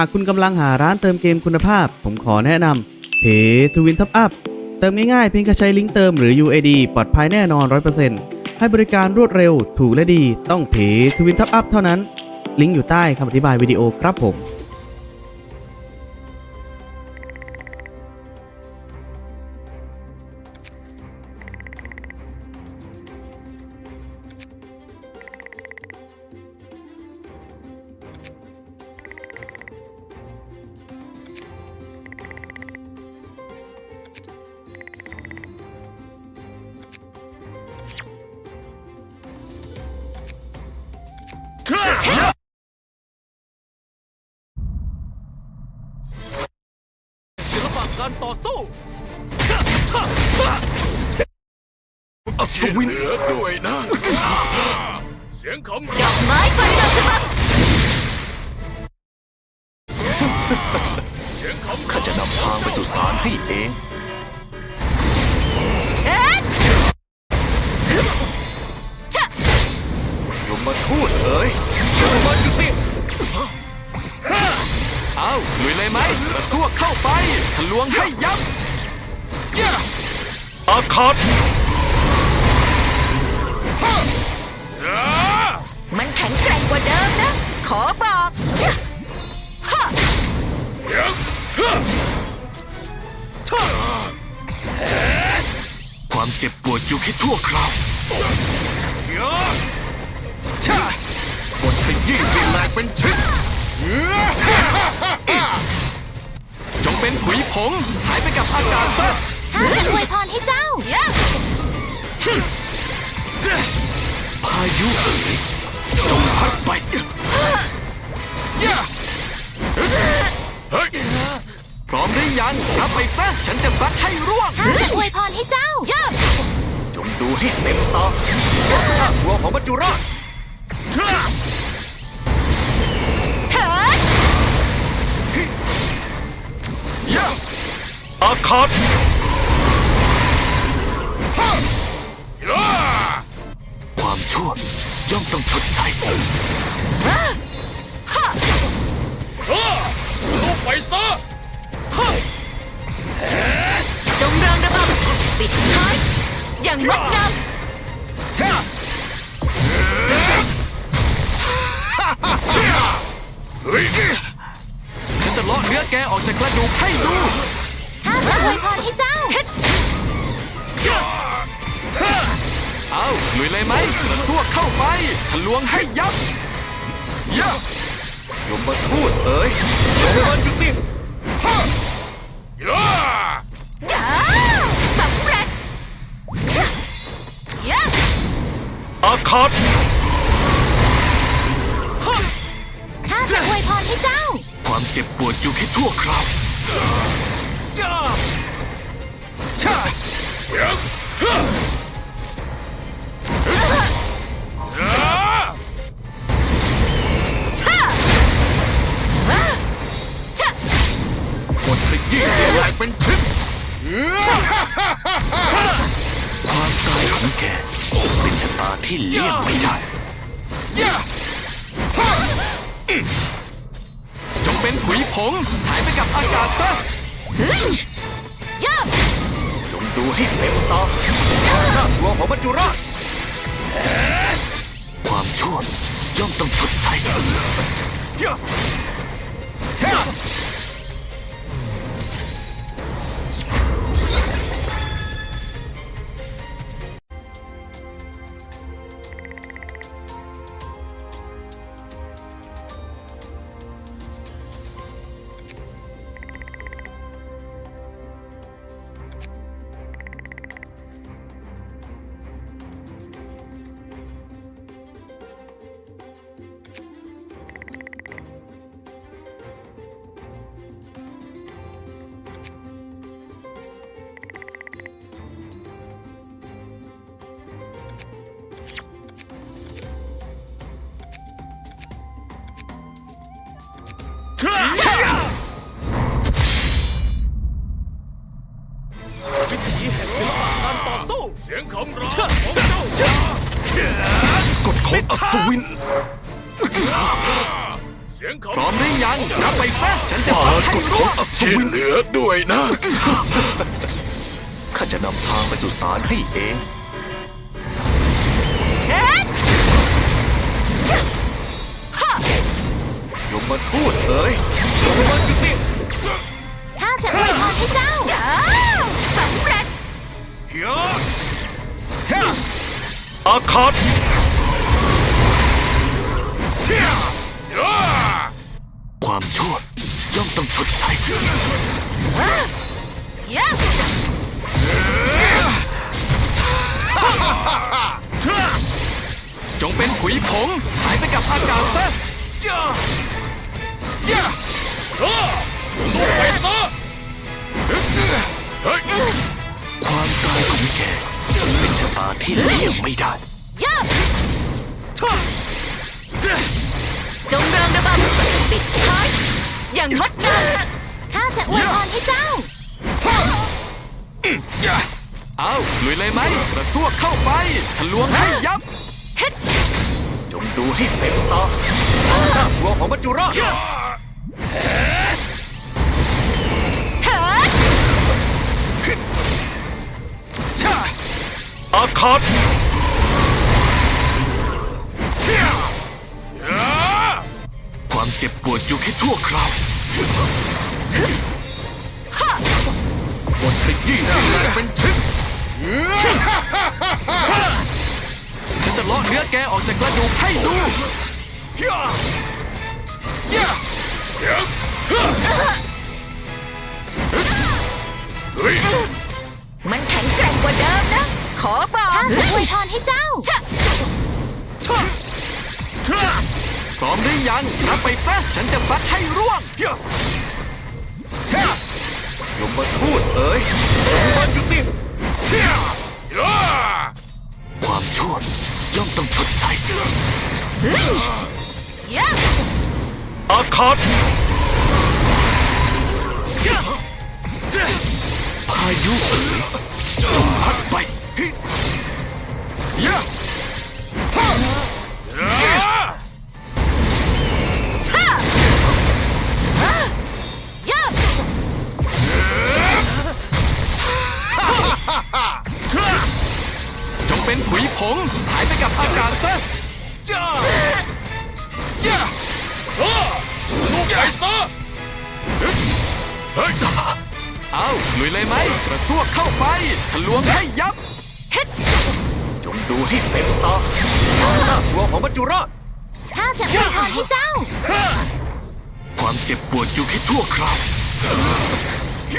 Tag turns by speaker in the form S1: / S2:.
S1: หากคุณกำลังหาร้านเติมเกมคุณภาพ ผมขอแนะนำเพทวินทับอัพเติมง่ายๆเพียงแค่ใช้ลิงก์เติมหรือ UAD ปลอดภัยแน่นอน 100%ให้บริการรวดเร็ว ถูกและดี ต้องเพทวินทับอัพเท่านั้น ลิงก์อยู่ใต้คำอธิบายวิดีโอครับผม
S2: การต่อสู้
S3: อัศวิน
S2: เหลือด้วยนะ เสียงคำ
S4: ดอกไม้ไฟดอกฉบับ
S2: เสียงคำ
S3: ข้าจะนำทางไปสู่ศาลให้เอง
S5: ลุยเลยไหมกระซวกเข้าไปทะลวงให้ยับ
S2: อาคาต
S4: มันแข็งแกร่งกว่าเดิมนะ ขอบอกฮะ
S3: ความเจ็บปวดอยู่แค่ชั่วคราวชาบทขยี้ให้แหลกเป็นชิ้น
S5: ผุยผงหายไปกับอากาศซะ
S4: ข้าจะอวยพรให้เจ้าย่
S3: พายุเอ๋ยจงพัดไป
S2: เฮ้ย
S5: พร้อมหรือยังรับไปซะฉันจะซัดให้ร่วง
S4: ข้าจะอวยพรให้เจ้าย่
S3: จงดูให้เต็มตา
S2: หัวของมัจจุราช
S4: เถิด
S2: อาคาต
S3: ความชั่วย่อมต้องชดใช้
S2: ลูกไปซะ
S4: จงเริงระบำปิดท้ายอย่างงดงาม
S2: เฮ้ย
S5: ฉันจะเลาะเนื้อแกออกจากกระดูกให้ดู
S4: ข้าจะอวยพรให้เจ้า
S5: เอาลุยเลยไหมกระซวกเข้าไปทะลวงให้ยับยะ
S3: ยมมาทูดเอ๋ย
S2: มันจุติ
S4: จ้าสำเร็จย่า
S2: อาคาต
S4: ข้าจะอวยพรให้เจ้า
S3: ความเจ็บปวดอยู่แค่ชั่วคราว แหลกเป็นชิ้นความตายของแกเป็นชะตาที่เลี่ยงไม่ได้
S5: ยะจงเป็นผุยผงหายไปกับอากาศซะ
S4: ย่า
S3: จงดูให้เต็มตา
S2: หัวของมัจจุราช
S3: ความชั่วย่อมต้องชดใช้
S2: เสียง
S5: คำร้อง
S2: ของเจ้า
S3: กฎของอัศวิน เสียง
S2: คำพร้อม
S5: หรือยังรับไปซะฉันจะพาใกฎของ
S2: อัศวินเหลือด้วยนะ
S3: ข้าจะนำทางไปสู่ศาลให้เองยมมาทูดเลยยมมาจุติ
S4: ข้าจะไปพาให้เจ้า
S3: อาคาตความชั่วย่อมต้องชดใช้
S4: เย้
S5: จงเป็นขุยผงหายไปกับอากาศซะ
S2: ลูกไปซะเฮ้ย
S3: ความตายของแกเป็นชะตาที่เลี่ยงไม่ได้
S4: เย้จงเริงระบำปิดท้ายอย่างงดงามข้าจะอวยพรให้เจ้า
S5: เอาลุยเลยไหมกระซวกเข้าไปทะลวงให้ยับ
S4: เฮ็ด
S3: จงดูให้เต็มตาน่ากลัวของมัจจุราช อาคาตความเจ็บปวดอยู่แค่ชั่วคราวหมดไปยี่สิบแปดเป็นชิ้น
S5: ฉันจะเลาะเนื้อแกออกจากกระดูกให้ดู
S4: มันแข็งแกร่งกว่าเดิมนะ ขอบอกข้าจะอวยพรให้เจ้า
S5: พร้อมหรือยังรับไปซะฉันจะฟัดให้ร่วง
S3: ยมมาทูดเอ๋ยยมมาจุติความชั่วย่อมต้องชดใช้
S4: เย้
S3: อาคาตพายุเอ๋ยจงพัด
S5: กับอากาศซะ
S2: ลูกไปซะเฮ้ย
S5: เอาลุยเลยไหมกระซวกเข้าไปทะลวงให้ยับ
S3: จงดูให้เต็มตาน่ากลัวของมัจจุราช
S4: ข้าจะอวยพรให้เจ้า
S3: ความเจ็บปวดอยู่แค่ชั่วคราว
S2: เ